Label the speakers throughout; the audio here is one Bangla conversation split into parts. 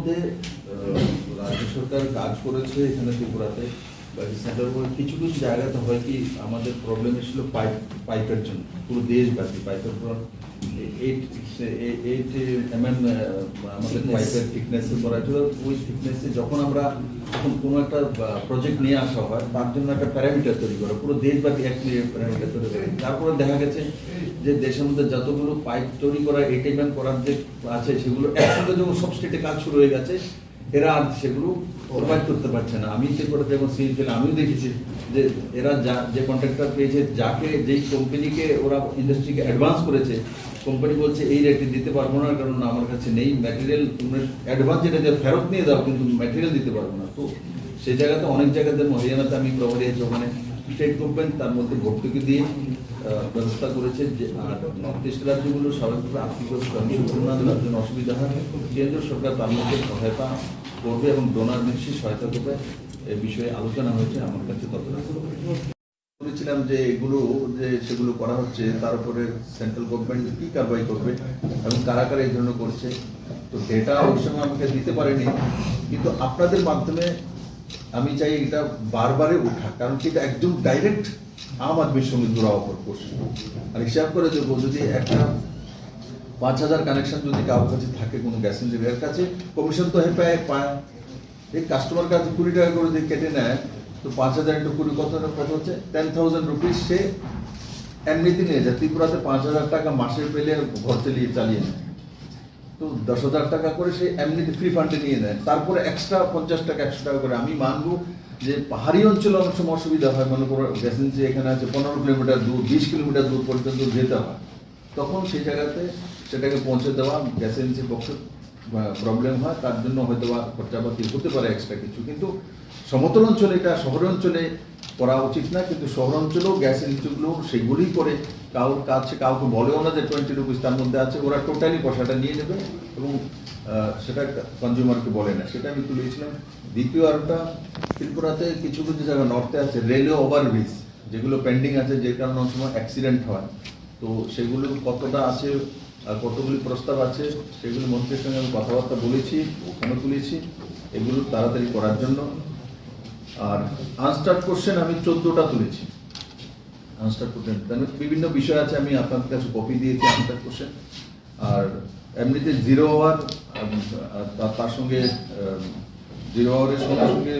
Speaker 1: মধ্যে রাজ্য সরকার কাজ করেছে এখানে ত্রিপুরাতে কিছু কিছু জায়গাতে হয় কি আমাদের প্রবলেম এসেছিল পাইপ পাইপের জন্য, পুরো দেশব্যাপী পাইপের আমাদের পাইপের থিকনেসে করা ছিল ওই থিকনেসে যখন আমরা কোনো একটা প্রজেক্ট নিয়ে আসা হয় তার জন্য একটা প্যারামিটার তৈরি করা পুরো দেশব্যাপী এক প্যারামিটার তৈরি করে তারপরে দেখা গেছে যে দেশের মধ্যে যতগুলো পাইপ তৈরি করা এটিএম করার যে আছে সেগুলো একসঙ্গে যখন সব স্টেটে কাজ শুরু হয়ে গেছে এরা সেগুলো প্রোভাইড করতে পারছে না। আমি যে যখন সিন ছিলাম আমিও দেখেছি যে এরা যা, যে কন্ট্রাক্টর পেয়েছে, যাকে, যেই কোম্পানিকে ওরা ইন্ডাস্ট্রিকে অ্যাডভান্স করেছে কোম্পানি বলছে, এই রেটে দিতে পারব না, কারণ আমার কাছে নেই ম্যাটেরিয়াল তোমরা অ্যাডভান্স যেটা যে ফেরত নিয়ে দাও কিন্তু ম্যাটেরিয়াল দিতে পারব না। তো সেই জায়গাতে অনেক জায়গাতে হরিয়ানাতে আমি প্রভাব দিয়েছি ওখানে স্টেট গভর্নমেন্ট তার মধ্যে ভর্তুকি দিয়ে ব্যবস্থা করেছে যে নর্থ ইস্ট রাজ্যগুলো স্বাভাবিকভাবে আর্থিকভাবে স্বয়ংসম্পূর্ণ জন্য অসুবিধা হয় কেন্দ্রীয় সরকার তার মধ্যে সহায়তা করবে এবং ডোনার নিশ্চয়ই সহায়তা করবে এ বিষয়ে আলোচনা হয়েছে, আমার কাছে ততটা বলেছিলাম যে, এগুলো যে সেগুলো করা হচ্ছে, তার উপরে সেন্ট্রাল গভর্নমেন্ট কি কারবাই করবে এবং কারা কারা এই ধরনের করছে। তো ডেটা সময় আমাকে দিতে পারেনি, কিন্তু আপনাদের মাধ্যমে আমি চাই এটা বারবারে ওঠা কারণ কি এটা একদম ডাইরেক্ট আম আদমির সঙ্গে অপর করছে। আর হিসাব করে দেবো যদি একটা পাঁচ হাজার কানেকশন যদি কারোর কাছে থাকে, কোনো গ্যাস এর কাছে কমিশন তো হে পায় পায়। এই কাস্টমার কাছে কুড়ি টাকা করে যদি কেটে নেয়, তো পাঁচ হাজার একটু কুড়ি, কত কত হচ্ছে? টেন থাউজেন্ড রুপিস সে এমনিতে নিয়ে যায়। ত্রিপুরাতে পাঁচ হাজার টাকা মাসে পেলে ঘর চালিয়ে চালিয়ে নেয়। তো দশ হাজার টাকা করে সে এমনিতে ফ্রি ফান্ডে নিয়ে নেয়। তারপরে এক্সট্রা পঞ্চাশ টাকা, একশো টাকা করে। আমি মানবো যে পাহাড়ি অঞ্চলে অনেক সময় অসুবিধা হয়। মনে করো গ্যাস এজেন্সি এখানে আছে পনেরো কিলোমিটার দূর, বিশ কিলোমিটার দূর পর্যন্ত যেতে হয়। তখন সেই জায়গাতে সেটাকে পৌঁছে দেওয়া গ্যাস এজেন্সির পক্ষে প্রবলেম হয়। তার জন্য হয়তো বা খরচাপাতি হতে পারে এক্সট্রা কিছু। কিন্তু সমতল অঞ্চলে এটা, শহর অঞ্চলে করা উচিত না। কিন্তু শহর অঞ্চলেও গ্যাস এজেন্সিগুলো সেগুলোই করে কারোর কাছে কাউকে বলেও না যে টোয়েন্টি রুপিস তার মধ্যে আছে, ওরা টোটালি পয়সাটা নিয়ে নেবে এবং সেটা কনজিউমারকে বলে না। সেটা আমি তুলেছিলাম। দ্বিতীয় আরেকটা ত্রিপুরাতে কিছু কিছু জায়গা নর্থে আছে রেলওয়ে ওভারব্রিজ যেগুলো পেন্ডিং আছে, যে কারণে অনেক সময় অ্যাক্সিডেন্ট হয়। তো সেগুলো কতটা আছে, আর কতগুলি প্রস্তাব আছে, সেগুলো মন্ত্রীর সঙ্গে আমি কথাবার্তা বলেছি ওখানে তুলেছি। এগুলো তাড়াতাড়ি করার জন্য। আর আনস্টার্ট কোশ্চেন আমি চোদ্দোটা তুলেছি। আনস্টার্ট কোশ্চেন তার বিভিন্ন বিষয় আছে, আমি আপনাদের কাছে কপি দিয়েছি আনস্টার্ট কোশ্চেন আর এমনিতে জিরো আওয়ার তার সঙ্গে জিরো আওয়ারের সঙ্গে সঙ্গে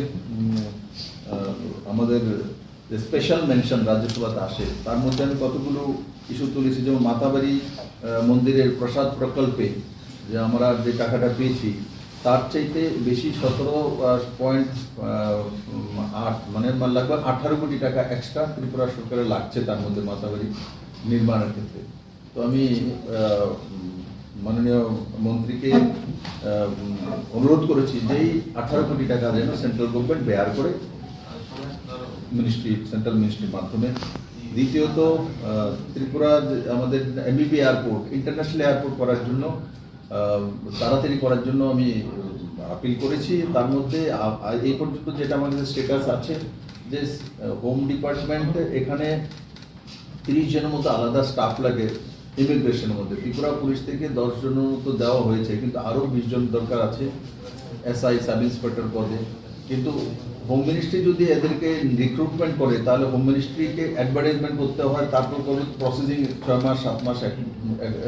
Speaker 1: আমাদের স্পেশাল মেনশন রাজ্যসভাতে আসে, তার মধ্যে আমি কতগুলো ইস্যু তুলেছি, যেমন মাতাবাড়ি মন্দিরের প্রসাদ প্রকল্পে, যে আমরা যে টাকাটা পেয়েছি তার চাইতে বেশি সতেরো পয়েন্ট আট মানে লাগবে আঠারো কোটি টাকা এক্সট্রা ত্রিপুরা সরকারের লাগছে তার মধ্যে মাতাবাড়ি নির্মাণের ক্ষেত্রে। তো আমি মাননীয় মন্ত্রীকে অনুরোধ করেছি যে এই আঠারো কোটি টাকা যেন সেন্ট্রাল গভর্নমেন্ট বেয়ার করে মিনিস্ট্রি সেন্ট্রাল মিনিস্ট্রির মাধ্যমে। দ্বিতীয়ত ত্রিপুরা আমাদের এমবিবি এয়ারপোর্ট ইন্টারন্যাশনাল এয়ারপোর্ট করার জন্য তাড়াতাড়ি করার জন্য আমি আপিল করেছি। তার মধ্যে এই পর্যন্ত যেটা আমাদের স্টেটাস আছে, যে হোম ডিপার্টমেন্ট এখানে তিরিশ জনের মতো আলাদা স্টাফ লাগে ইমিগ্রেশনের মধ্যে। ত্রিপুরা পুলিশ থেকে দশ জনের মতো দেওয়া হয়েছে, কিন্তু আরও বিশ জন দরকার আছে এসআই সাব ইন্সপেক্টর পদে। কিন্তু হোম মিনিস্ট্রি যদি এদেরকে রিক্রুটমেন্ট করে, তাহলে হোম মিনিস্ট্রিকে অ্যাডভার্টাইজমেন্ট করতে হয়, তারপর প্রসেসিং ছয় মাস, সাত মাস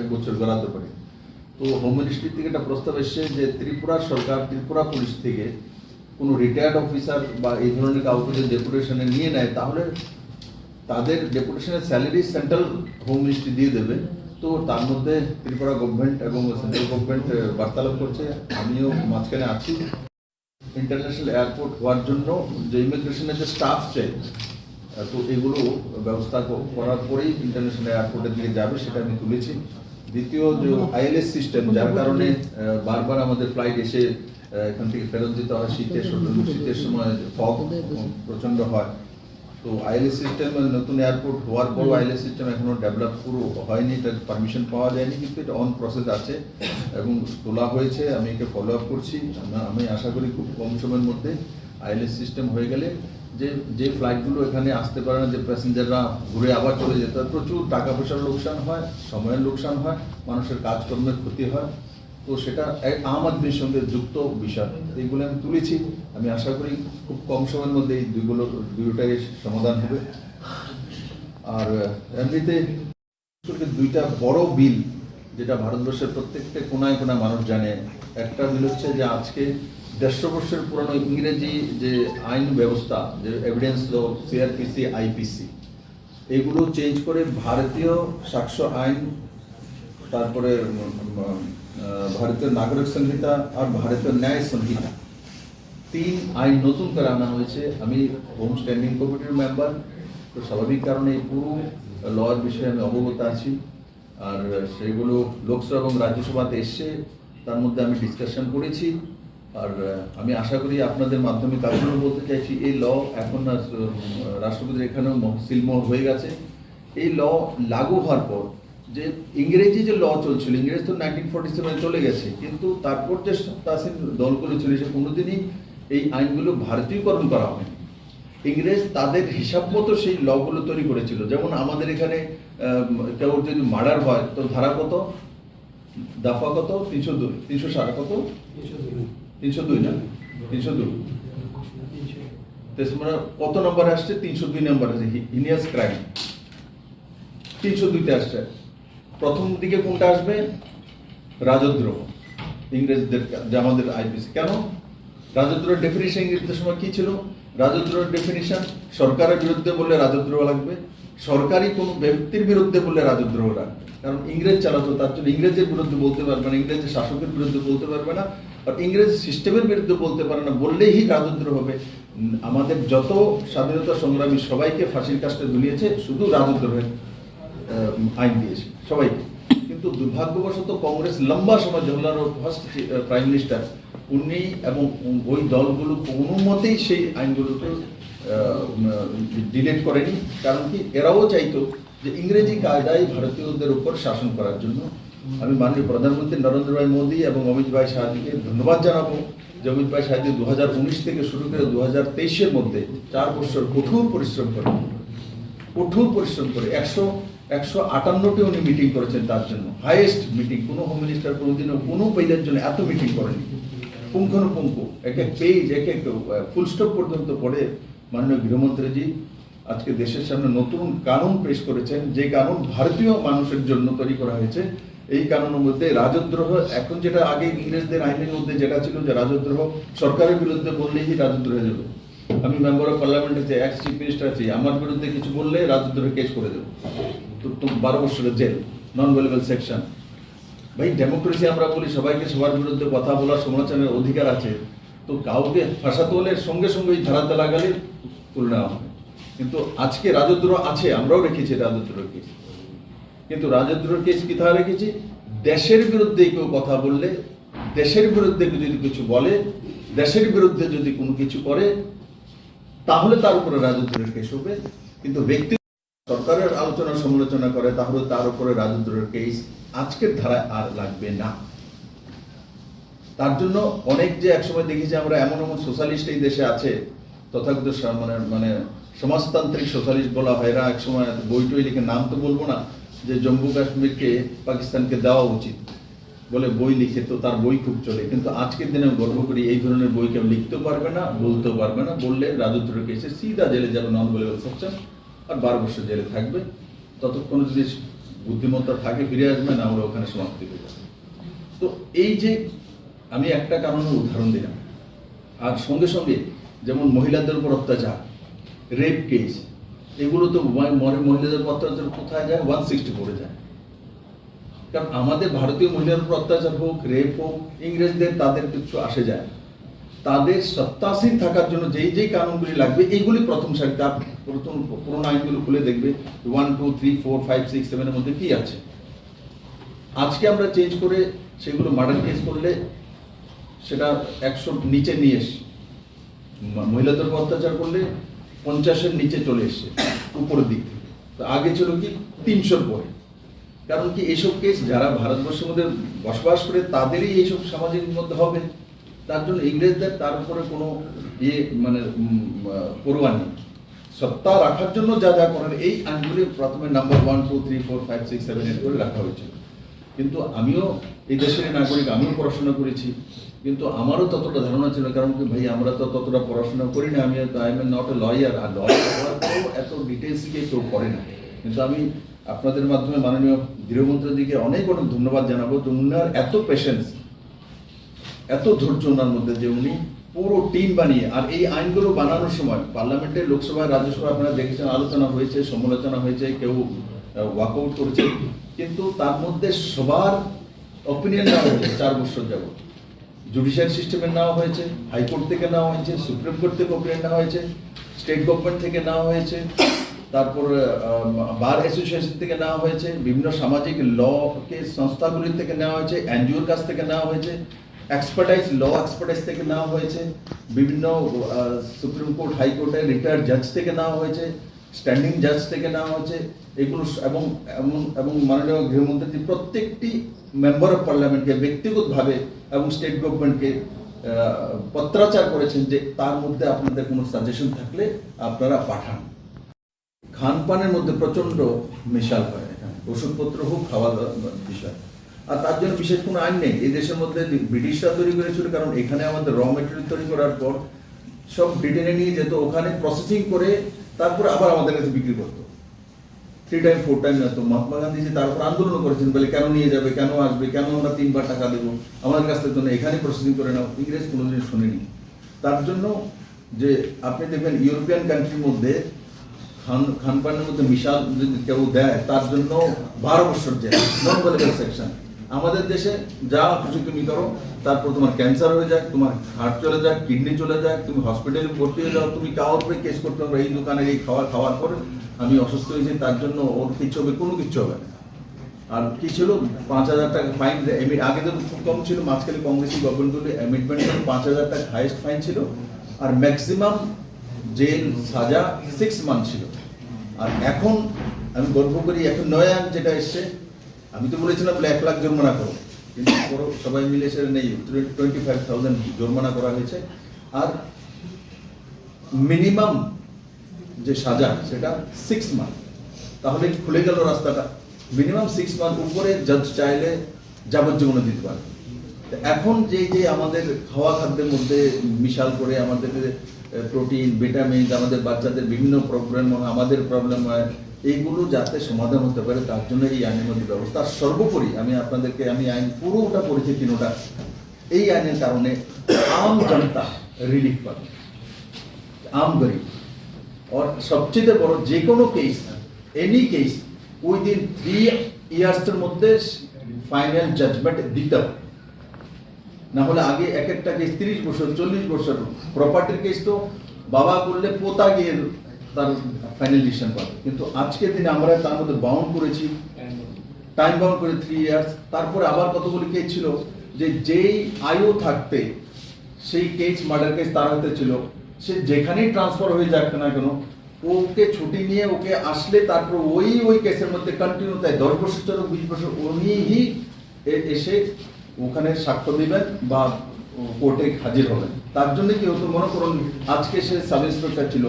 Speaker 1: এক বছর গড়াতে পারে। তো হোম মিনিস্ট্রি থেকে একটা প্রস্তাব এসছে যে ত্রিপুরা সরকার, ত্রিপুরা পুলিশ থেকে কোনো রিটায়ার্ড অফিসার বা এই ধরনের কাউকে যদি ডেপুটেশনে নিয়ে নেয়, তাহলে তাদের ডেপুটেশনের স্যালারি সেন্ট্রাল হোম মিনিস্ট্রি দিয়ে দেবে। তো তার মধ্যে ত্রিপুরা গভর্নমেন্ট এবং সেন্ট্রাল গভর্নমেন্ট বার্তালাপ করছে। আমিও মাঝখানে আছি। ইন্টারন্যাশনাল এয়ারপোর্ট হওয়ার জন্য যে ইমিগ্রেশনের যে স্টাফ চাই তো এগুলো ব্যবস্থা করার পরেই ইন্টারন্যাশনাল এয়ারপোর্টের দিকে যাবে, সেটা আমি তুলেছি। দ্বিতীয় যে আইএলএস সিস্টেম যার কারণে বারবার আমাদের ফ্লাইট এসে এখান থেকে ফেরত দিতে হয় শীতের শীতের সময় ফগ প্রচণ্ড হয়। তো আইএলএস সিস্টেম নতুন এয়ারপোর্ট হওয়ার পর আইএলএস সিস্টেম এখনও ডেভেলপ পুরো হয়নি এটার পারমিশন পাওয়া যায়নি কিন্তু এটা অন প্রসেস আছে এবং তোলা হয়েছে আমি একে ফলো আপ করছি। আমি আশা করি খুব কম সময়ের মধ্যে আইএলএস সিস্টেম হয়ে গেলে যে যে ফ্লাইটগুলো এখানে আসতে পারে না, যে প্যাসেঞ্জাররা ঘুরে আবার চলে যেতে হয়, প্রচুর টাকা পয়সার লোকসান হয়, সময়ের লোকসান হয়, মানুষের কাজকর্মের ক্ষতি হয়। তো সেটা আম আদমির সঙ্গে যুক্ত বিষয়। এইগুলো আমি তুলেছি। আমি আশা করি খুব কম সময়ের মধ্যে এই দুইগুলো, দুইটাই সমাধান হবে। আর, এমনিতে দুইটা বড় বিল, যেটা ভারতবর্ষের প্রত্যেকটা কোনায় কোনায় মানুষ জানে। একটা বিল হচ্ছে যে আজকে দেড়শো বছরের পুরনো ইংরেজি যে আইন ব্যবস্থা, যে এভিডেন্স ল সিআরপিসি আইপিসি এগুলো চেঞ্জ করে ভারতীয় সাক্ষ্য আইন, তারপরে ভারতীয় নাগরিক সংহিতা আর ভারতীয় ন্যায় সংহিতা। তিন আইন নতুন করে আনা হয়েছে। আমি হোম স্ট্যান্ডিং কমিটির মেম্বার তো স্বাভাবিক কারণে এই পুরো লয়ের বিষয়ে আমি অবগত আছি। আর সেগুলো লোকসভা এবং রাজ্যসভাতে এসছে, তার মধ্যে আমি ডিসকাশন করেছি। আর আমি আশা করি আপনাদের মাধ্যমে তার জন্য বলতে চাইছি, এই ল এখন রাষ্ট্রপতির এখানেও সিলমোহর হয়ে গেছে। এই ল লাগু হওয়ার পর যে ইংরেজি যে ল চলছিল, ইংরেজ তো নাইনটিন ফোর্টি সেভেন চলে গেছে, কিন্তু তারপর যে সত্তাসীন দলগুলো চলেছে কোনোদিনই এই আইনগুলো ভারতীয়করণ করা হয়নি। ইংরেজ তাদের হিসাব মতো সেই লগুলো তৈরি করেছিল। যেমন আমাদের এখানে কেউ যদি মার্ডার হয় তো ধারা কত? দাফা কত? তিনশো দুই তিনশো সাত কত? তিনশো দুই না? তিনশো দুই। তো মানে কত নম্বরে আসছে? তিনশো দুই নম্বর আছে হিনিয়াস ক্রাইম। তিনশো দুইতে আসছে। প্রথম দিকে কোনটা আসবে? রাজদ্রোহ। ইংরেজদের যে আমাদের আইপিসি। কেন? রাজদ্রোহের ডেফিনিশন ইংরেজদের সময় কি ছিল? রাজদ্রোহের ডেফিনিশন সরকারের বিরুদ্ধে বললে রাজদ্রোহ লাগবে। সরকারি কোনো ব্যক্তির বিরুদ্ধে বললে রাজদ্রোহ লাগবে কারণ ইংরেজ চালাতো, তার জন্য ইংরেজের বিরুদ্ধে বলতে পারবে না, ইংরেজের শাসকের বিরুদ্ধে বলতে পারবে না, আর ইংরেজ সিস্টেমের বিরুদ্ধে বলতে পারে না, বললেই রাজদ্রোহ হবে। আমাদের যত স্বাধীনতা সংগ্রামী সবাইকে ফাঁসির কাজটা ঝুলিয়েছে, শুধু রাজদ্রোহের আইন দিয়েছে সবাইকে। কিন্তু দুর্ভাগ্যবশত কংগ্রেস লম্বা সময় জওহরলাল ফার্স্ট প্রাইম মিনিস্টার উনি এবং ওই দলগুলো কোনো মতেই সেই আইনগুলোকে ডিলেট করেনি। কারণ কি? এরাও চাইতো যে ইংরেজি কায়দায় ভারতীয়দের উপর শাসন করার জন্য। আমি মাননীয় প্রধানমন্ত্রী নরেন্দ্র ভাই মোদী এবং অমিত ভাই শাহজিকে ধন্যবাদ জানাব যে অমিত ভাই শাহজি দু হাজার উনিশ থেকে শুরু করে দু হাজার মধ্যে চার বছর কঠোর পরিশ্রম করে, কঠোর পরিশ্রম করে, একশো একশো আটান্নটি উনি মিটিং করেছেন তার জন্য। হাইয়েস্ট মিটিং কোনো হোম মিনিস্টার কোনোদিনও, কোনো পেইলের জন্য এত মিটিং করেনি। পুঙ্খানুপুঙ্খ, এক এক পেজ এক এক ফুল স্টপ পর্যন্ত পড়ে মাননীয় গৃহমন্ত্রীজি, আজকে দেশের সামনে নতুন কানুন পেশ করেছেন, যে কানুন ভারতীয় মানুষের জন্য তৈরি করা হয়েছে, এই কানুনের মধ্যে রাজদ্রোহ, এখন যেটা আগে ইংরেজদের আইনের মধ্যে যেটা ছিল যে রাজদ্রোহ, সরকারের বিরুদ্ধে বললেই রাজদ্রোহ যাবে। আমি মেম্বার অফ পার্লামেন্ট আছি এক্স চিফ মিনিস্টার আছি, আমার বিরুদ্ধে কিছু বললে রাজদ্রোহ কেস করে দেবো। তো বারো বছরের জেল নন ভেলেবল সেকশন ভাই ডেমোক্রেসি আমরা বলি, সবাইকে সবার বিরুদ্ধে কথা বলার সমালোচনার অধিকার আছে। তো কাউকে ফাঁসাতে হলে সঙ্গে সঙ্গে ওই ধারাতে লাগালে তুলে নেওয়া হবে। কিন্তু আজকে রাজদ্রোহ আছে, আমরাও রেখেছি রাজদ্রোহ কেস। কিন্তু রাজদ্রোহ কেস কোথায় রেখেছি? দেশের বিরুদ্ধে কেউ কথা বললে, দেশের বিরুদ্ধে যদি কিছু বলে, দেশের বিরুদ্ধে যদি কোনো কিছু করে, তাহলে তার উপরে রাজদ্রোহের কেস হবে। কিন্তু ব্যক্তি সরকারের আলোচনা সমালোচনা করে, তাহলে তার উপরে রাজদ্রোহের কেস আজকের ধারায় আর লাগবে না। তার জন্য অনেক যে একসময় দেখেছি আমরা এমন এমন সোশ্যালিস্ট এই দেশে আছে, তথাকথিত মানে মানে সমাজতান্ত্রিক সোশ্যালিস্ট বলা হয়। এরা একসময় বই টই লিখে নাম তো বলব না, যে জম্মু কাশ্মীরকে, পাকিস্তানকে দেওয়া উচিত বলে বই লিখে তো তার বই খুব চলে। কিন্তু আজকের দিনে আমি গর্ব করি, এই ধরনের বই কেউ লিখতেও পারবে না, বলতেও পারবে না। বললে রাজদ্রোহ এসে সিধা জেলে যাবে নন বলেবল সেকশন আর বারো বছর জেলে থাকবে। ততক্ষণ যদি বুদ্ধিমত্তা থাকে, ফিরে আসবে, না আমরা ওখানে সমাপ্তি হয়ে যাবে। তো এই যে আমি একটা কারণের উদাহরণ দিলাম। আর সঙ্গে সঙ্গে যেমন মহিলাদের উপর অত্যাচার রেপ কেস এগুলো তো মহিলাদের উপর অত্যাচার কোথায় যায়? ওয়ান সিক্সটি পড়ে যায়। কারণ আমাদের ভারতীয় মহিলার উপর অত্যাচার হোক রেপ হোক, ইংরেজদের তাদের কিছু আসে যায়। তাদের সত্তাসীন থাকার জন্য যেই যেই কানুনগুলি লাগবে এইগুলি প্রথম সারিতে প্রথম পুরোনো আইনগুলো খুলে দেখবে one two three four five six সেভেনের মধ্যে কি আছে। আজকে আমরা চেঞ্জ করে সেগুলো মার্ডার কেস করলে সেটা একশো নিচে নিয়ে এসে। মহিলাদের উপর অত্যাচার করলে পঞ্চাশের নিচে চলে এসছে উপরের দিক থেকে। তো আগে ছিল কি তিনশোর পরে। কারণ কি এইসব কেস যারা ভারতবর্ষের মধ্যে বসবাস করে, তাদেরই এইসব সামাজিক মধ্যে হবে। তার জন্য ইংরেজদের তার উপরে কোনো ইয়ে মানে পড়ুয়া নেই। সত্তা রাখার জন্য যা যা করার, এই আইনগুলি প্রথমে number one two three four five six seven eight করে রাখা হয়েছিল। কিন্তু আমিও এই দেশের নাগরিক, আমিও পড়াশোনা করেছি। কিন্তু আমারও ততটা ধারণা ছিল কারণ কি ভাই, আমরা তো ততটা পড়াশোনা করি না, আমি I am not a lawyer R lawyer হওয়ার পরেও এত ডিটেলস গিয়ে কেউ করে না। কিন্তু আমি আপনাদের মাধ্যমে মাননীয় গৃহমন্ত্রীদিকে অনেক অনেক ধন্যবাদ জানাব যে উনার এত পেশেন্স এত ধৈর্য ওনার মধ্যে যে উনি পুরো টিম বানিয়ে, আর এই আইনগুলো বানানোর সময় পার্লামেন্টে লোকসভায় রাজ্যসভায় আপনারা দেখেছেন, আলোচনা হয়েছে, সমালোচনা হয়েছে, কেউ ওয়াকআউট করেছে। কিন্তু তার মধ্যে সবার অপিনিয়ন হয়েছে চার বছর যাবত জুডিশিয়াল সিস্টেমে নেওয়া হয়েছে হাইকোর্ট থেকে নেওয়া হয়েছে সুপ্রিম কোর্ট থেকে অপিনিয়ন নেওয়া হয়েছে স্টেট গভর্নমেন্ট থেকে নেওয়া হয়েছে, তারপর বার অ্যাসোসিয়েশন থেকে নেওয়া হয়েছে, বিভিন্ন সামাজিক ল কে সংস্থাগুলি থেকে নেওয়া হয়েছে এনজিওর কাছ থেকে নেওয়া হয়েছে এক্সপার্টাইজ ল এক্সপার্টাইজ থেকে নেওয়া হয়েছে, বিভিন্ন সুপ্রিম কোর্ট হাইকোর্টের রিটায়ার্ড জাজ থেকে নেওয়া হয়েছে স্ট্যান্ডিং জাজ থেকে নেওয়া হয়েছে, এগুলো এবং এবং এবং মাননীয় গৃহমন্ত্রী প্রত্যেকটি মেম্বার অফ পার্লামেন্টকে ব্যক্তিগতভাবে এবং স্টেট গভর্নমেন্টকে পত্রাচার করেছেন যে তার মধ্যে আপনাদের কোনো সাজেশন থাকলে আপনারা পাঠান। খানপানের মধ্যে প্রচণ্ড মিশাল হয় ওষুধপত্র হোক, খাওয়া দাওয়ার বিষয়। আর তার জন্য বিশেষ কোনো আইন নেই। এই দেশের মধ্যে ব্রিটিশরা তৈরি করেছিল, কারণ এখানে আমাদের র মেটেরিয়াল তৈরি করার পর সব ব্রিটেনে নিয়ে যেত। ওখানে প্রসেসিং করে তারপরে আবার আমাদের কাছে বিক্রি করতো। থ্রি টাইম ফোর টাইম না তো মহাত্মা গান্ধী যে তারপর আন্দোলন করেছেন, বলে কেন নিয়ে যাবে, কেন আসবে, কেন আমরা তিনবার টাকা দেবো? আমাদের কাছ থেকে এখানে প্রসেসিং করে নাও। ইংরেজ কোনোদিন শুনিনি। তার জন্য যে আপনি দেখবেন ইউরোপিয়ান কান্ট্রির মধ্যে খান খানপানের মধ্যে মিশাল যদি কেউ দেয়, তার জন্য বারো বছর জেল নন ভেলেবল সেকশন আমাদের দেশে যা খুশি তুমি করো, তারপর তোমার ক্যান্সার হয়ে যাক, তোমার হার্ট চলে যাক কিডনি চলে যাক, তুমি হসপিটালে ভর্তি হয়ে যাও, তুমি কাউর উপরে কেস করতে পারো এই দোকানের এই খাওয়া, খাওয়ার পরে আমি অসুস্থ হয়েছি, তার জন্য ওর কিচ্ছু হবে, কোনো কিচ্ছু হবে না। আর কি ছিল? পাঁচ হাজার টাকা ফাইন আগে তো খুব কম ছিল, মাঝখানে কংগ্রেসি গভর্নমেন্ট অ্যামেন্ডমেন্ট পাঁচ হাজার টাকা হাইয়েস্ট ফাইন ছিল। আর ম্যাক্সিমাম জেল সাজা সিক্স মান্থ ছিল। আর এখন আমি গর্ব করি, এখন নয়া আইন যেটা এসছে আমি তো বলেছিলাম বলে এক লাখ জরিমানা করো। কিন্তু সবাই মিলে সেটা নেই। টোয়েন্টি ফাইভ থাউজেন্ড জরিমানা করা হয়েছে। আর মিনিমাম যে সাজা, সেটা সিক্স মান্থ তাহলে খুলে গেল রাস্তাটা। মিনিমাম সিক্স মান্থ উপরে জাজ চাইলে যাবজ্জীবন দিতে পারে এখন যে যে আমাদের খাওয়া খাদ্যের মধ্যে মিশাল করে আমাদের প্রোটিন ভিটামিন আমাদের বাচ্চাদের বিভিন্ন প্রবলেম হয়, আমাদের প্রবলেম হয় এইগুলো যাতে সমাধান হতে পারে, তার জন্য এই আইনের মধ্যে ব্যবস্থা। আর সর্বোপরি আমি আপনাদেরকে, আমি আইন পুরোটা পড়েছি তিনোটা। এই আইনের কারণে আম জনতা রিলিফ পাবে। আম গরিব। और সবচেয়ে বড় যে কোনো case any case within three ইয়ার্সের মধ্যে ফাইনাল জাজমেন্ট দিতে হবে। না হলে আগে এক একটা কেস তিরিশ বছর, চল্লিশ বছর প্রপার্টির কেস তো বাবা করলে পোতা গিয়ে তার ফাইনাল ডিসিশন পাবে। কিন্তু আজকের দিনে আমরা তার মধ্যে বাউন্ড করেছি। টাইম বাউন্ড করে থ্রি ইয়ার্স তারপরে আবার কতগুলি কেস ছিল? যে যেই আয়ু থাকতে সেই কেস মার্ডার কেস তার হাতে ছিল। সে যেখানেই ট্রান্সফার হয়ে যাক না কেন, ওকে ছুটি নিয়ে ওকে আসলে তারপর ওই ওই কেসের মধ্যে কন্টিনিউ তাই। দশ বছর চলো বিশ বছর উনিই এসে ওখানে সাক্ষ্য দেবেন বা কোর্টে হাজির হবেন। তার জন্য কি হতো মনে করুন, আজকে সে সাব ইন্সপেক্টর ছিল।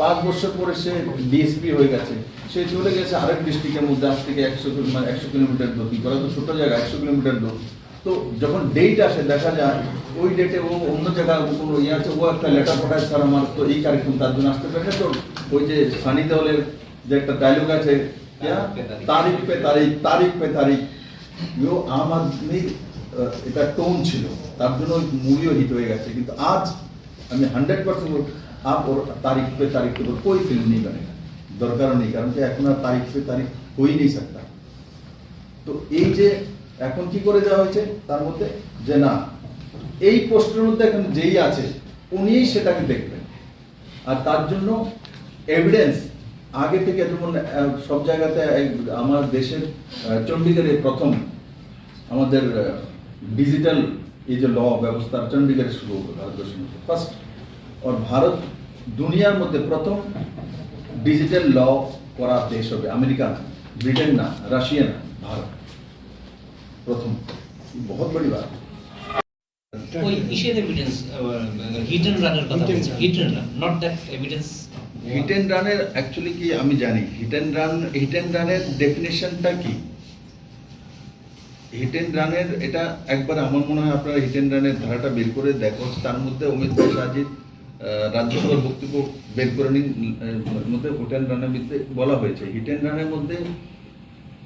Speaker 1: পাঁচ বছর পরে সে ডিএসপি হয়ে গেছে। সে চলে গেছে আরেক ডিস্ট্রিক্টের মধ্যে আজ থেকে একশো মানে একশো কিলোমিটার দূর। কি করা তো ছোটো জায়গা একশো কিলোমিটার দূর। তো যখন ডেট আসে দেখা যায় ওই ডেটে ও অন্য জায়গায় কোনো ইয়ে আছে ও একটা লেটার পাঠায় স্যার আমার তো এই কার্যক্রম তার জন্য আসতে পারে তো ওই যে সানি দেওয়ালের যে একটা ডায়লগ আছে क्या? তারিখ পে তারিখ। তারিখ পে তারিখ ইও আম আদমির এটা টোন ছিল। তার জন্য ওই মুভিও হিট হয়ে গেছে। কিন্তু আজ আমি হান্ড্রেড পার্সেন্ট आप और तारीख पे तारीख के ऊपर कोई फिल्म नहीं बनेगा দরকার নেই কারণ কি এখন আর তারিখ পে তারিখ হই নেই सकता তো এই যে এখন কি করে দেওয়া হয়েছে তার মধ্যে যে না এই পোস্টের মধ্যে এখন যেই আছে উনিই সেটাকে দেখবেন আর তার জন্য এভিডেন্স আগে থেকে যেমন আহ, সব জায়গাতে এক- আমার দেশের আহ, চণ্ডীগড়ে প্রথম আমাদের ডিজিটাল এই যে ল ব্যবস্থা চণ্ডীগড়ে শুরু হলো ভারতবর্ষের মধ্যে ফার্স্ট আর ভারত দুনিয়ার মধ্যে প্রথম ডিজিটাল ল করা দেশ হবে আমেরিকা না ব্রিটেন না রাশিয়া না ভারত। প্রথম। বহুত বড়ি বাত
Speaker 2: ওই এভিডেন্স হিট এন্ড রানের কথা.
Speaker 3: Hit and run
Speaker 2: not that evidence
Speaker 1: hit and রানের অ্যাকচুয়ালি কি আমি জানি। হিট রান হিট অ্যান্ড রানের ডেফিনেশনটা কি? হিট অ্যান্ড রানের এটা একবার আমার মনে হয় আপনারা হিট অ্যান্ড রানের ধারাটা বের করে দেখো। তার মধ্যে অমিত সাজিদ রাজ্যসভার বক্তব্য বের করে নিন মধ্যে হিট অ্যান্ড রানের মধ্যে বলা হয়েছে। হিট অ্যান্ড রানের মধ্যে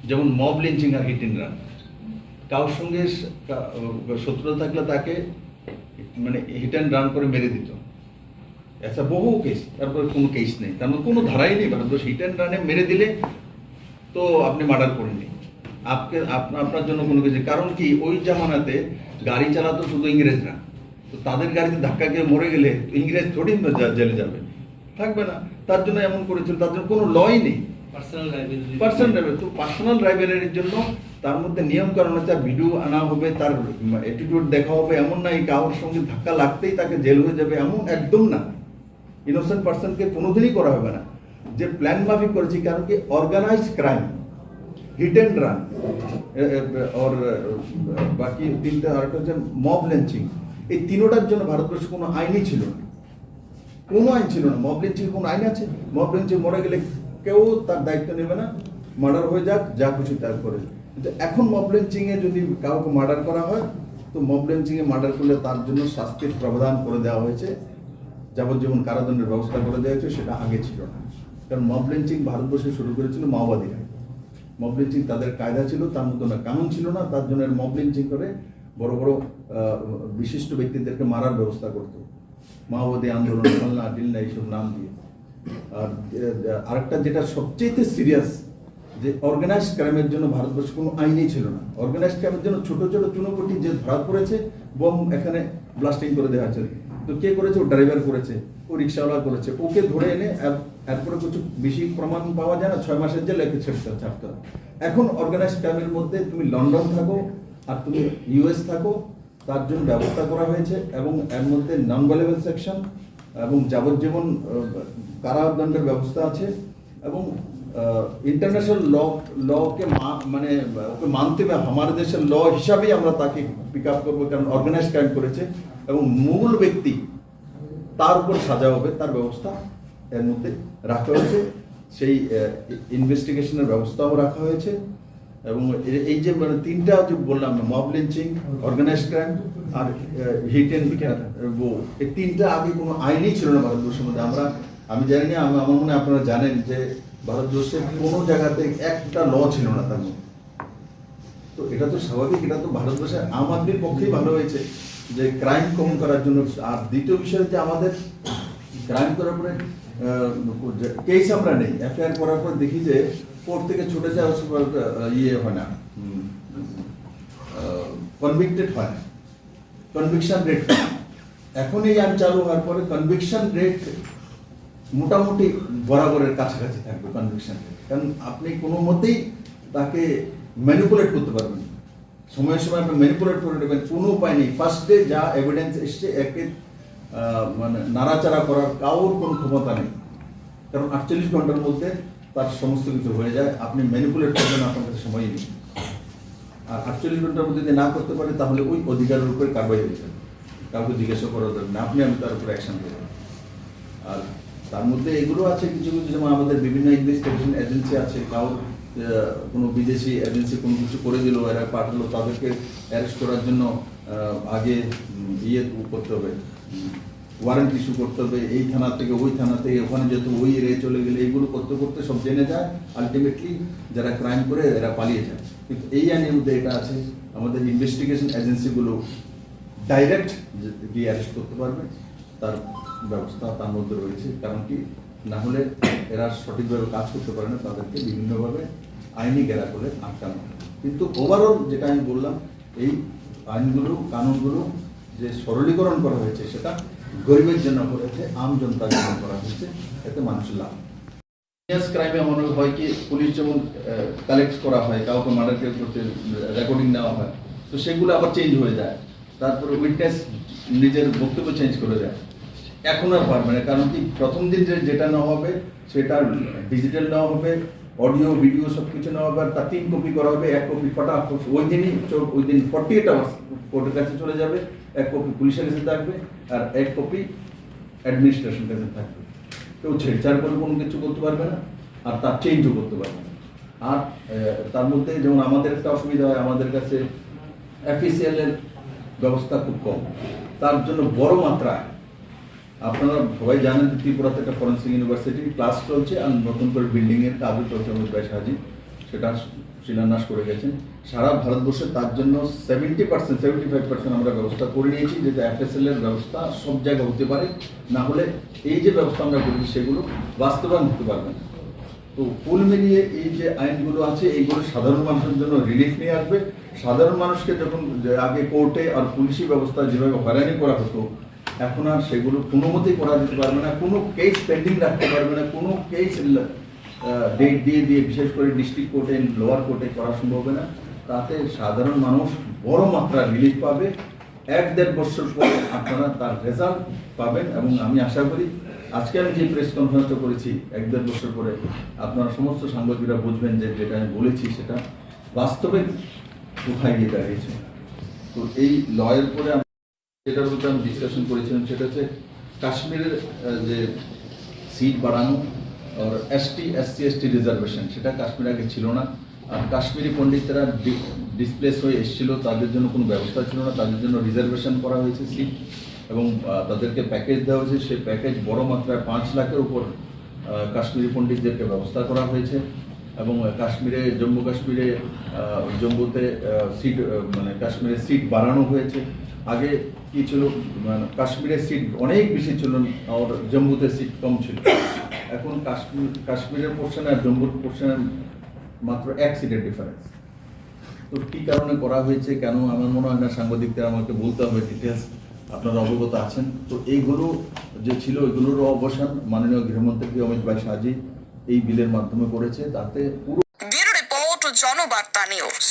Speaker 1: যেমন মব লিঞ্চিং আর হিট অ্যান্ড রান কারোর সঙ্গে শত্রুতা থাকলে তাকে মানে হিট অ্যান্ড রান করে মেরে দিত। আচ্ছা বহু কেস তারপরে কোনো কেস নেই। তার মধ্যে কোনো ধারাই নেই, ভারতবর্ষ হিট অ্যান্ড রানে মেরে দিলে তো আপনি মার্ডার আপকে, আপ- আপনার জন্য কোনো কিছু। কারণ কি, ওই জামানাতে গাড়ি চালাতো শুধু ইংরেজরা। তো তাদের গাড়িতে ধাক্কা খেয়ে মরে গেলে ইংরেজ থোড়ি জেলে যাবে। থাকবে না। তার জন্য এমন করেছিল তার জন্য কোনো লই নেই।
Speaker 2: পার্সোনাল লাইবিলিটি
Speaker 1: তো পার্সোনাল ড্রাইভারের জন্য তার মধ্যে নিয়ম কারণ আছে ভিডিও আনা হবে তার অ্যাটিটিউড দেখা হবে এমন নাই কারোর সঙ্গে ধাক্কা লাগতেই তাকে জেল হয়ে যাবে এমন একদম না। ইনোসেন্ট পার্সনকে কোনোদিনই করা হবে না। যে প্ল্যান মাফিক করেছি কারণ কি? Organise crime hit and run বাকি তিনটা আরেকটা হচ্ছে মব লেঞ্চিং এই তিনোটার জন্য ভারতবর্ষে কোনো আইনই ছিল না। কোনো আইন ছিল না। মব লিঞ্চিং কোনো আইন আছে? মব লিঞ্চিং মরে গেলে কেউ তার দায়িত্ব নেবে না। মার্ডার হয়ে যাক, যা খুশি তার করে। কিন্তু এখন মব লিঞ্চিং এ যদি কাউকে মার্ডার করা হয়, তো মব লিঞ্চিং এ মার্ডার করলে তার জন্য শাস্তির প্রাবধান করে দেওয়া হয়েছে। যাবজ্জীবন কারাদণ্ডের ব্যবস্থা করে দেওয়া হয়েছে, সেটা আগে ছিল না। কারণ মব লিঞ্চিং ভারতবর্ষে শুরু করেছিল মাওবাদীরা। মব লিঞ্চিং তাদের কায়দা ছিল, তার মতো না, কানুন ছিল না। তার জন্য মব লিঞ্চিং করে বড় বড় বিশিষ্ট ব্যক্তিদেরকে মারার ব্যবস্থা করতো। মাওবাদী আন্দোলন খালনা ডিলনা এইসব নাম দিয়ে। আর আরেকটা যেটা সবচেয়ে সিরিয়াস যে অর্গানাইজ ক্রাইমের জন্য ভারতবর্ষে কোনো আইনই ছিল না। অর্গানাইজ ক্রাইমের জন্য ছোট ছোট চুনোপুটি যে ধরা পড়েছে বোম এখানে ব্লাস্টিং করে দেওয়া হয়েছে। তো কে করেছে? ও ড্রাইভার করেছে, ও রিক্সাওয়ালা করেছে। ওকে ধরে এনে এর- এরপরে কিছু বেশি প্রমাণ পাওয়া যায় না, ছয় মাসের জেল ছাড়তে এখন অর্গানাইজ ক্রাইমের মধ্যে তুমি লন্ডন থাকো আর তুমি ইউএস থাকো, তার জন্য ব্যবস্থা করা হয়েছে এবং এর মধ্যে নন ভ্যালেবল সেকশন এবং যাবজ্জীবন কারাদণ্ডের ব্যবস্থা আছে এবং ইন্টারন্যাশনাল ল লকে মানে ওকে মানতে হবে। আমার দেশের ল হিসাবেই আমরা তাকে পিক আপ করব, কারণ অর্গানাইজ ক্রাইম করেছে এবং মূল ব্যক্তি তার উপর সাজা হবে, তার ব্যবস্থা এর মধ্যে রাখা হয়েছে। সেই ইনভেস্টিগেশনের ব্যবস্থাও রাখা হয়েছে। এবং এই যে মানে তিনটা যে বললাম মব লিঞ্চিং অর্গানাইজ ক্রাইম আর হিট অ্যান্ড এই তিনটা আগে কোনো আইনই ছিল না ভারতবর্ষের মধ্যে। আমরা আমি জানি না আম- আমার মনে আপনারা জানেন যে ভারতবর্ষের কোনো জায়গাতে একটা ল ছিল না তার মধ্যে। তো এটা তো স্বাভাবিক এটা তো ভারতবর্ষের আম আদমির পক্ষেই ভালো হয়েছে যে ক্রাইম কম করার জন্য। আর দ্বিতীয় বিষয় হচ্ছে আমাদের ক্রাইম করার পরে কেস আমরা নেই। এফআইআর করার পর দেখি যে কোর্ট থেকে ছুটে যাওয়ার ইয়ে হয় না কনভিক্টেড হয় না। কনভিকশন রেট এখন এই আইন চালু হওয়ার পরে কনভিকশন রেট মোটামুটি বরাবরের কাছাকাছি থাকবে কনভিকশন রেট কারণ আপনি কোনো মতেই তাকে ম্যানিপুলেট করতে পারবেন। সময়ের সময় আপনি ম্যানিপুলেট করে নেবেন, কোনো উপায় নেই। ফার্স্ট ডে যা এভিডেন্স এসছে, একে মানে নাড়াচাড়া করার কারোর কোনো ক্ষমতা নেই। কারণ আটচল্লিশ ঘণ্টার মধ্যে তার সমস্ত কিছু হয়ে যায়। আপনি ম্যানিপুলেট করবেন, আপনার কাছে সময়ই নেই। আর আটচল্লিশ ঘণ্টার মধ্যে যদি না করতে পারে, তাহলে ওই অধিকারের উপরে কারবাই হয়ে যাবে কাউকে জিজ্ঞাসা করা দরকার না আপনি আমি তার উপরে অ্যাকশন করব আর তার মধ্যে এগুলো আছে, কিছু কিছু যেমন আমাদের বিভিন্ন ইনভেস্টিগেশন এজেন্সি আছে। কাউ কোনো বিদেশি এজেন্সি কোনো কিছু করে দিল, এরা পাঠালো, তাদেরকে অ্যারেস্ট করার জন্য আগে ইয়ে করতে হবে। ওয়ারেন্ট ইস্যু করতে হবে, এই থানা থেকে ওই থানা থেকে, ওখানে যেহেতু ওই রে চলে গেলে এইগুলো করতে করতে সব জেনে যায় আলটিমেটলি যারা ক্রাইম করে এরা পালিয়ে যায়। কিন্তু এই আইনের মধ্যে এটা আছে, আমাদের ইনভেস্টিগেশন এজেন্সিগুলো ডাইরেক্ট গিয়ে অ্যারেস্ট করতে পারবে, তার ব্যবস্থা তার মধ্যে রয়েছে। কারণ কি? না হলে এরা সঠিকভাবে কাজ করতে পারে না, তাদেরকে বিভিন্নভাবে আইনি গেরা করে আটকানো। কিন্তু ওভারঅল যেটা আমি বললাম, এই আইনগুলো, কানুনগুলো যে সরলীকরণ করা হয়েছে সেটা গরিবের জন্য করেছে, আম জনতার জন্য করা হয়েছে, এতে মানুষের লাভ। সিরিয়াস ক্রাইমে মনে হয় কি, পুলিশ যেমন কালেক্ট করা হয়, কাউকে মার্ডার কেস করতে রেকর্ডিং নেওয়া হয়, তো সেগুলো আবার চেঞ্জ হয়ে যায়। তারপরে উইটনেস নিজের বক্তব্য চেঞ্জ করে দেয়। এখন আর পারবে না কারণ কি, প্রথম দিন যে যেটা নেওয়া হবে, সেটা ডিজিটাল নেওয়া হবে অডিও ভিডিও সব কিছু নেওয়া হবে তার তিন কপি করা হবে, এক কপি ফটা ওই দিনই ওই দিন ফর্টি এইট আওয়ার্স কোর্টের কাছে চলে যাবে। এক কপি পুলিশের কাছে থাকবে আর এক কপি অ্যাডমিনিস্ট্রেশন কাছে থাকবে। কেউ ছেড়ছাড় করে কোনো কিছু করতে পারবে না, আর তার চেঞ্জও করতে পারবে না। আর তার মধ্যে যেমন আমাদের একটা অসুবিধা হয়, আমাদের কাছে অফিসিয়াল এর ব্যবস্থা খুব কম। তার জন্য বড় মাত্রায়, আপনারা সবাই জানেন যে ত্রিপুরাতে একটা ফরেন্সিক ইউনিভার্সিটি ক্লাস চলছে আর নতুন করে বিল্ডিংয়ের কাজও চলছে অমিত ভাই সাহাজি সেটা শিলান্যাস করে গেছেন। সারা ভারতবর্ষে তার জন্য seventy percent seventy five percent আমরা ব্যবস্থা করে নিয়েছি যাতে এফএসএল এর ব্যবস্থা সব জায়গায় হতে পারে। না হলে এই যে ব্যবস্থা আমরা করেছি, সেগুলো বাস্তবায়ন হতে পারবে না। তো ফুল মিলিয়ে এই যে আইনগুলো আছে, এইগুলো সাধারণ মানুষের জন্য রিলিফ নিয়ে আসবে। সাধারণ মানুষকে যখন আগে কোর্টে আর পুলিশি ব্যবস্থা যেভাবে হয়রানি করা হতো, এখন আর সেগুলো কোনো মতেই করা যেতে পারবে না। কোনো কেস পেন্ডিং রাখতে পারবে না। কোনো কেস ডেট দিয়ে দিয়ে, বিশেষ করে ডিস্ট্রিক্ট কোর্টে লোয়ার কোর্টে করা সম্ভব হবে না। তাতে সাধারণ মানুষ বড় মাত্রা রিলিফ পাবে। এক দেড় বছর পরে আপনারা তার রেজাল্ট পাবেন এবং আমি আশা করি আজকে আমি যে প্রেস কনফারেন্সটা করেছি, এক দেড় বছর পরে, আপনারা সমস্ত সাংবাদিকরা বুঝবেন যে যেটা আমি বলেছি সেটা বাস্তবে কোথায় গিয়ে দাঁড়িয়েছে। তো এই লয়ের পরে যেটার উপরে আমি ডিসকাশন করেছিলাম সেটা হচ্ছে কাশ্মীরের যে সিট বাড়ানো আর এসটি এসসি এসটি রিজার্ভেশন সেটা কাশ্মীর আগে ছিল না। আর কাশ্মীরি পণ্ডিতরা ডিসপ্লেস হয়ে এসেছিল, তাদের জন্য কোনো ব্যবস্থা ছিল না, তাদের জন্য রিজার্ভেশন করা হয়েছে সিট এবং তাদেরকে প্যাকেজ দেওয়া হয়েছে। সেই প্যাকেজ বড় মাত্রায় পাঁচ লাখের উপর কাশ্মীরি পণ্ডিতদেরকে ব্যবস্থা করা হয়েছে এবং কাশ্মীরে, জম্মু কাশ্মীরে জম্মুতে সিট মানে কাশ্মীরে সিট বাড়ানো হয়েছে। আগে কি ছিল মানে কাশ্মীরের সিট অনেক বেশি ছিল, আর জম্মুতে সিট কম ছিল। এখন কাশ্মীর, কাশ্মীরের পোর্শনে আর জম্মুর পোর্শনে মাত্র এক সিটের ডিফারেন্স তো কি কারণে করা হয়েছে, কেন? আমার মনে হয় না সাংবাদিকদের আমাকে বলতে হবে ডিটেলস আপনারা অবগত আছেন। তো এইগুলো যে ছিল, এগুলোরও অবসান মাননীয় গৃহমন্ত্রী অমিত ভাই সাজি এই বিলের মাধ্যমে করেছে। তাতে পুরো
Speaker 3: জনবার্তা নিউজ।